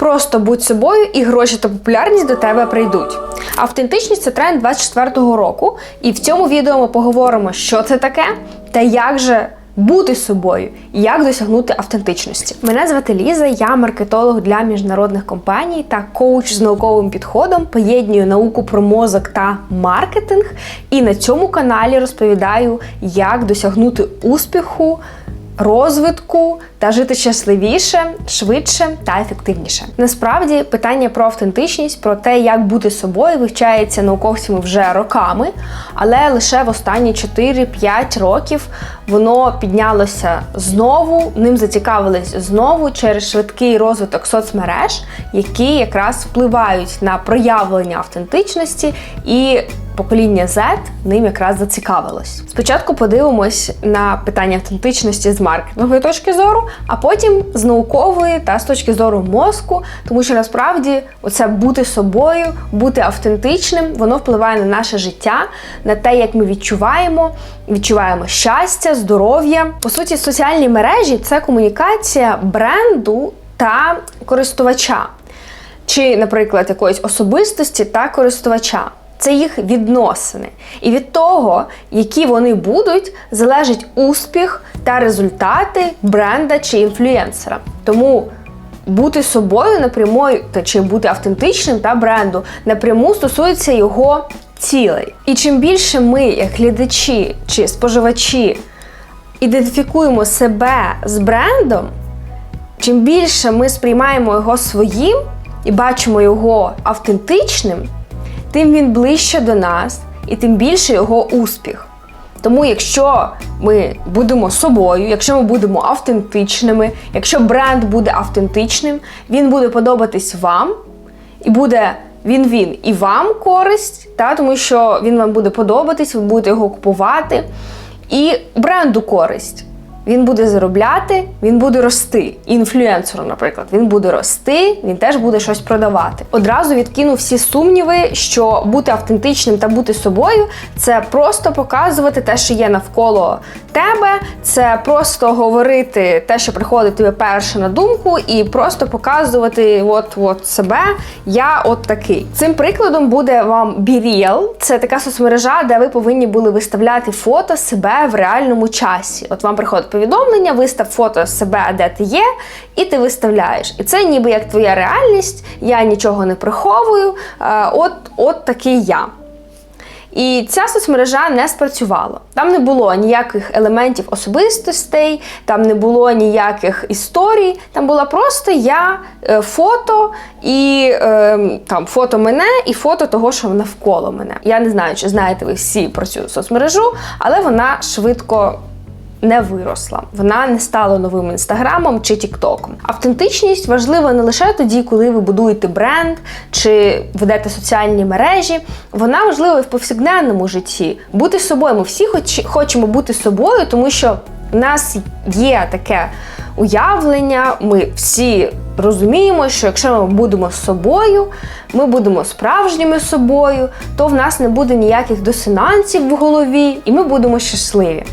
Просто будь собою, і гроші та популярність до тебе прийдуть. Автентичність це тренд 24-го року, і в цьому відео ми поговоримо, що це таке та як же бути собою, і як досягнути автентичності. Мене звати Ліза, я маркетолог для міжнародних компаній та коуч з науковим підходом. Поєднюю науку про мозок та маркетинг. І на цьому каналі розповідаю, як досягнути успіху розвитку та жити щасливіше, швидше та ефективніше. Насправді питання про автентичність, про те, як бути собою, вивчається науковцями вже роками, але лише в останні 4-5 років воно піднялося знову, ним зацікавились знову через швидкий розвиток соцмереж, які якраз впливають на проявлення автентичності і покоління Z ним якраз зацікавилось. Спочатку подивимось на питання автентичності з маркетингової точки зору, а потім з наукової та з точки зору мозку, тому що насправді оце бути собою, бути автентичним, воно впливає на наше життя, на те, як ми відчуваємо, відчуваємо щастя, здоров'я. По суті, соціальні мережі це комунікація бренду та користувача. Чи, наприклад, якоїсь особистості та користувача це їх відносини. І від того, які вони будуть, залежить успіх та результати бренда чи інфлюенсера. Тому бути собою напряму, та чи бути автентичним та бренду напряму стосується його цілей. І чим більше ми, як глядачі чи споживачі, ідентифікуємо себе з брендом, чим більше ми сприймаємо його своїм і бачимо його автентичним тим він ближче до нас і тим більше його успіх. Тому, якщо ми будемо собою, якщо ми будемо автентичними, якщо бренд буде автентичним, він буде подобатись вам, і буде він він і вам користь, та, тому що він вам буде подобатись, ви будете його купувати, і бренду користь. Він буде заробляти, він буде рости. Інфлюенсером, наприклад, він буде рости, він теж буде щось продавати. Одразу відкинув всі сумніви, що бути автентичним та бути собою це просто показувати те, що є навколо тебе, це просто говорити те, що приходить тобі перше на думку, і просто показувати от, от себе. Я от такий. Цим прикладом буде вам BeReal. Це така соцмережа, де ви повинні були виставляти фото себе в реальному часі. От вам приходить повідомлення, вистав фото себе, де ти є, і ти виставляєш. І це ніби як твоя реальність, я нічого не приховую. От, От такий я. І ця соцмережа не спрацювала. Там не було ніяких елементів особистостей, там не було ніяких історій. Там була просто я, е, фото і е, там фото мене і фото того, що навколо мене. Я не знаю, чи знаєте ви всі про цю соцмережу, але вона швидко не виросла. Вона не стала новим інстаграмом чи тіктоком. Автентичність важлива не лише тоді, коли ви будуєте бренд чи ведете соціальні мережі. Вона важлива і в повсякденному житті. Бути собою. Ми всі хоч, хочемо бути собою, тому що в нас є таке уявлення. Ми всі розуміємо, що якщо ми будемо собою, ми будемо справжніми собою, то в нас не буде ніяких дисонансів в голові, і ми будемо щасливі.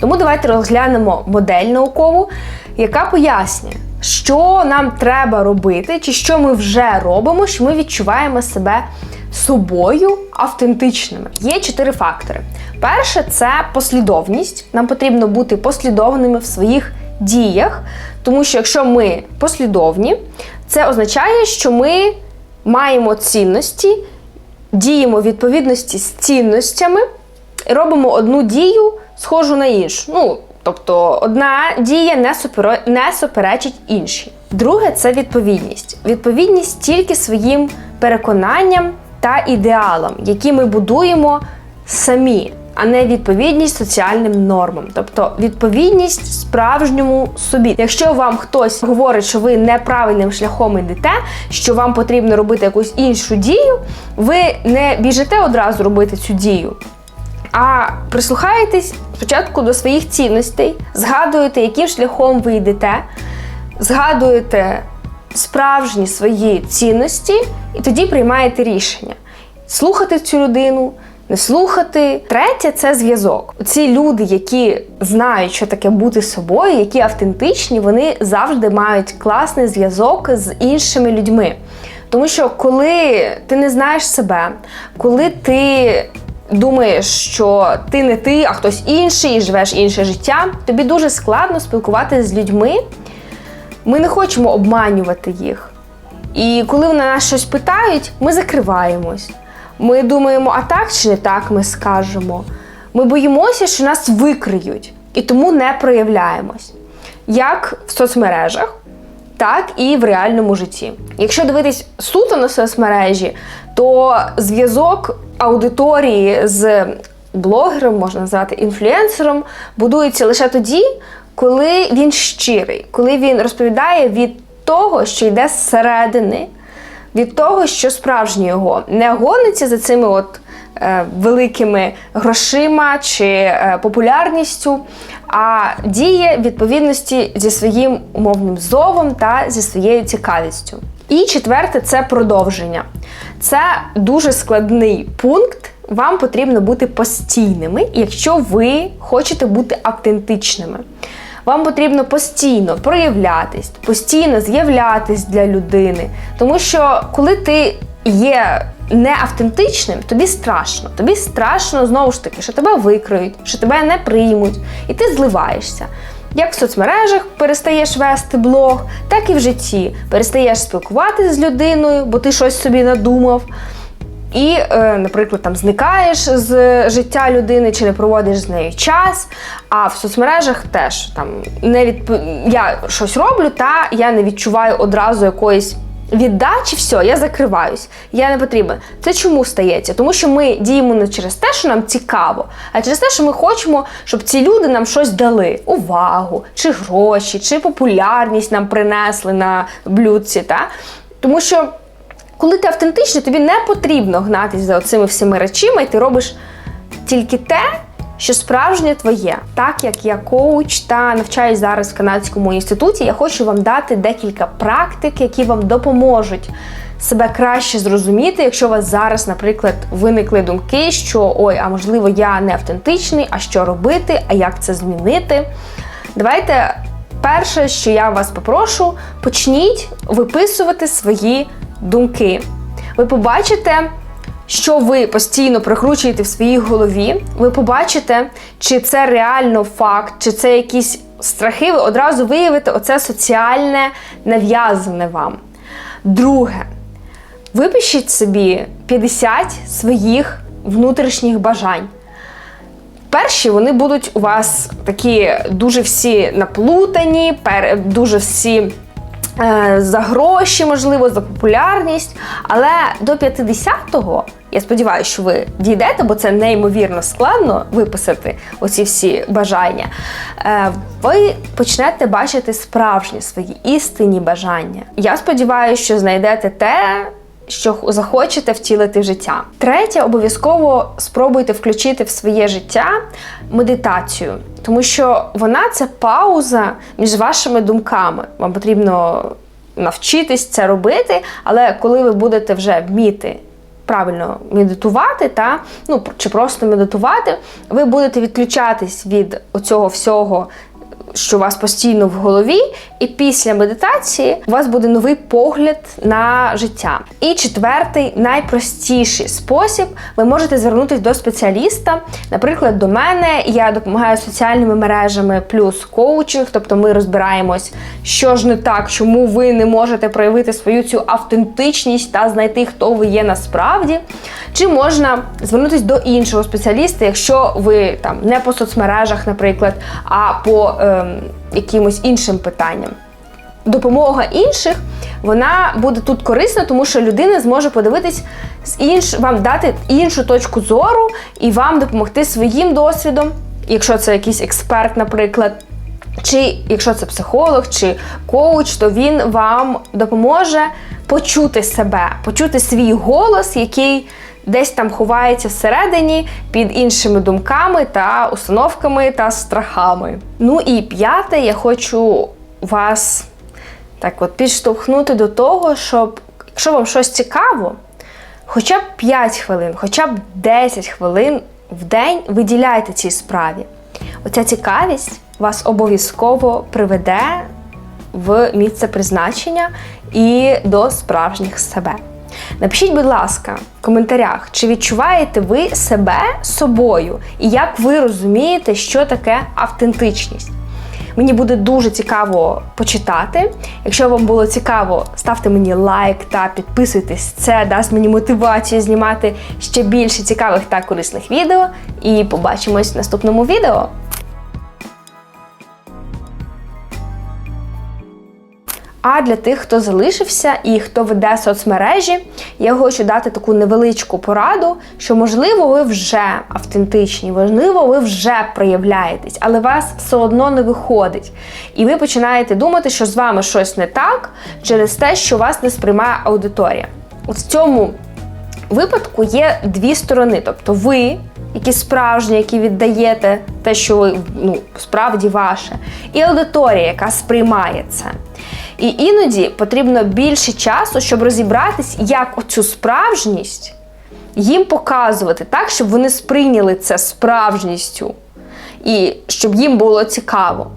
Тому давайте розглянемо модель наукову, яка пояснює, що нам треба робити, чи що ми вже робимо, що ми відчуваємо себе собою автентичними. Є чотири фактори. Перше це послідовність. Нам потрібно бути послідовними в своїх діях, тому що якщо ми послідовні, це означає, що ми маємо цінності, діємо в відповідності з цінностями, робимо одну дію схожу на іншу. Ну, Тобто одна дія не супер... не суперечить іншій. Друге це відповідність. Відповідність тільки своїм переконанням та ідеалам, які ми будуємо самі, а не відповідність соціальним нормам. Тобто відповідність справжньому собі. Якщо вам хтось говорить, що ви неправильним шляхом йдете, що вам потрібно робити якусь іншу дію, ви не біжите одразу робити цю дію. А прислухаєтесь спочатку до своїх цінностей, згадуєте, яким шляхом ви йдете, згадуєте справжні свої цінності, і тоді приймаєте рішення слухати цю людину не слухати. Третє це зв'язок. Ці люди, які знають, що таке бути собою, які автентичні, вони завжди мають класний зв'язок з іншими людьми. Тому що коли ти не знаєш себе, коли ти думаєш, що ти не ти, а хтось інший, і живеш інше життя, тобі дуже складно спілкуватися з людьми. Ми не хочемо обманювати їх. І коли вони нас щось питають, ми закриваємось. Ми думаємо, а так чи не так ми скажемо. Ми боїмося, що нас викриють, і тому не проявляємось. Як в соцмережах, так і в реальному житті. Якщо дивитись суто на соцмережі, то зв'язок аудиторії з блогером, можна назвати інфлюенсером, будується лише тоді, коли він щирий, коли він розповідає від того, що йде зсередини, від того, що справжнє його не гониться за цими от великими грошима чи е, популярністю, а діє відповідності зі своїм умовним зовом та зі своєю цікавістю. І четверте це продовження. Це дуже складний пункт. Вам потрібно бути постійними, якщо ви хочете бути автентичними. Вам потрібно постійно проявлятись, постійно з'являтись для людини. Тому що коли ти є неавтентичним, тобі страшно. Тобі страшно знову ж таки, що тебе викриють, що тебе не приймуть, і ти зливаєшся. Як в соцмережах перестаєш вести блог, так і в житті перестаєш спілкуватися з людиною, бо ти щось собі надумав. І, е, наприклад, там зникаєш з життя людини чи не проводиш з нею час. А в соцмережах теж там не відп... я щось роблю, та я не відчуваю одразу якоїсь. Віддачі, все, я закриваюсь, я не потрібна. Це чому стається? Тому що ми діємо не через те, що нам цікаво, а через те, що ми хочемо, щоб ці люди нам щось дали: увагу, чи гроші, чи популярність нам принесли на блюдці. Та? Тому що коли ти автентичний, тобі не потрібно гнатися за цими всіми речами, і ти робиш тільки те, що справжнє твоє. Так як я коуч та навчаюсь зараз в канадському інституті, я хочу вам дати декілька практик, які вам допоможуть себе краще зрозуміти, якщо у вас зараз, наприклад, виникли думки, що ой, а можливо, я не автентичний, а що робити, а як це змінити. Давайте. Перше, що я вас попрошу, почніть виписувати свої думки. Ви побачите, що ви постійно прокручуєте в своїй голові. Ви побачите, чи це реально факт, чи це якісь страхи, ви одразу виявите оце соціальне нав'язане вам. Друге, випишіть собі 50 своїх внутрішніх бажань. Перші вони будуть у вас такі дуже всі наплутані, дуже всі за гроші, можливо, за популярність. Але до 50-го, я сподіваюся, що ви дійдете, бо це неймовірно складно виписати оці всі бажання. Е, ви почнете бачити справжні свої істинні бажання. Я сподіваюся, що знайдете те що захочете втілити в життя. Третє, обов'язково спробуйте включити в своє життя медитацію, тому що вона це пауза між вашими думками. Вам потрібно навчитись це робити, але коли ви будете вже вміти. Правильно медитувати, та ну чи просто медитувати, ви будете відключатись від оцього всього що у вас постійно в голові, і після медитації у вас буде новий погляд на життя. І четвертий, найпростіший спосіб, ви можете звернутися до спеціаліста. Наприклад, до мене я допомагаю соціальними мережами плюс коучинг, тобто ми розбираємось, що ж не так, чому ви не можете проявити свою цю автентичність та знайти, хто ви є насправді. Чи можна звернутися до іншого спеціаліста, якщо ви там не по соцмережах, наприклад, а по е, якимось іншим питанням. Допомога інших вона буде тут корисна, тому що людина зможе подивитись з інш, вам дати іншу точку зору і вам допомогти своїм досвідом, якщо це якийсь експерт, наприклад. Чи якщо це психолог чи коуч, то він вам допоможе почути себе, почути свій голос, який десь там ховається всередині під іншими думками та установками та страхами. Ну і п'яте, я хочу вас так от підштовхнути до того, щоб якщо вам щось цікаво, хоча б 5 хвилин, хоча б 10 хвилин в день виділяйте цій справі. Оця цікавість вас обов'язково приведе в місце призначення і до справжніх себе. Напишіть, будь ласка, в коментарях, чи відчуваєте ви себе собою, і як ви розумієте, що таке автентичність. Мені буде дуже цікаво почитати. Якщо вам було цікаво, ставте мені лайк та підписуйтесь. Це дасть мені мотивацію знімати ще більше цікавих та корисних відео. І побачимось в наступному відео. А для тих, хто залишився і хто веде соцмережі, я хочу дати таку невеличку пораду, що можливо ви вже автентичні, можливо, ви вже проявляєтесь, але вас все одно не виходить. І ви починаєте думати, що з вами щось не так через те, що вас не сприймає аудиторія. От в цьому випадку є дві сторони. Тобто ви, які справжні, які віддаєте те, що ви ну, справді ваше, і аудиторія, яка сприймає це. І іноді потрібно більше часу, щоб розібратись, як оцю справжність їм показувати так, щоб вони сприйняли це справжністю і щоб їм було цікаво.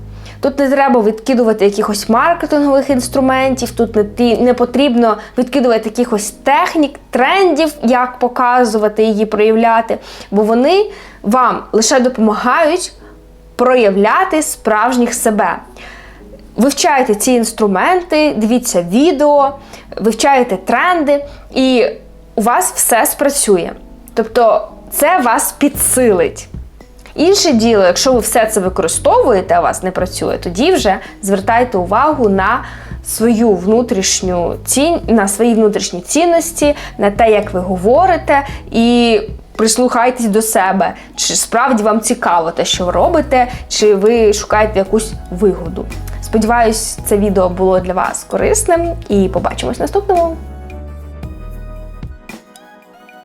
Тут не треба відкидувати якихось маркетингових інструментів, тут не, не потрібно відкидувати якихось технік, трендів, як показувати її, проявляти, бо вони вам лише допомагають проявляти справжніх себе. Вивчайте ці інструменти, дивіться відео, вивчайте тренди, і у вас все спрацює. Тобто це вас підсилить. Інше діло, якщо ви все це використовуєте, а у вас не працює, тоді вже звертайте увагу на свою внутрішню цінь, на свої внутрішні цінності, на те, як ви говорите, і прислухайтесь до себе, чи справді вам цікаво те, що ви робите, чи ви шукаєте якусь вигоду. Сподіваюсь, це відео було для вас корисним і побачимось в наступному.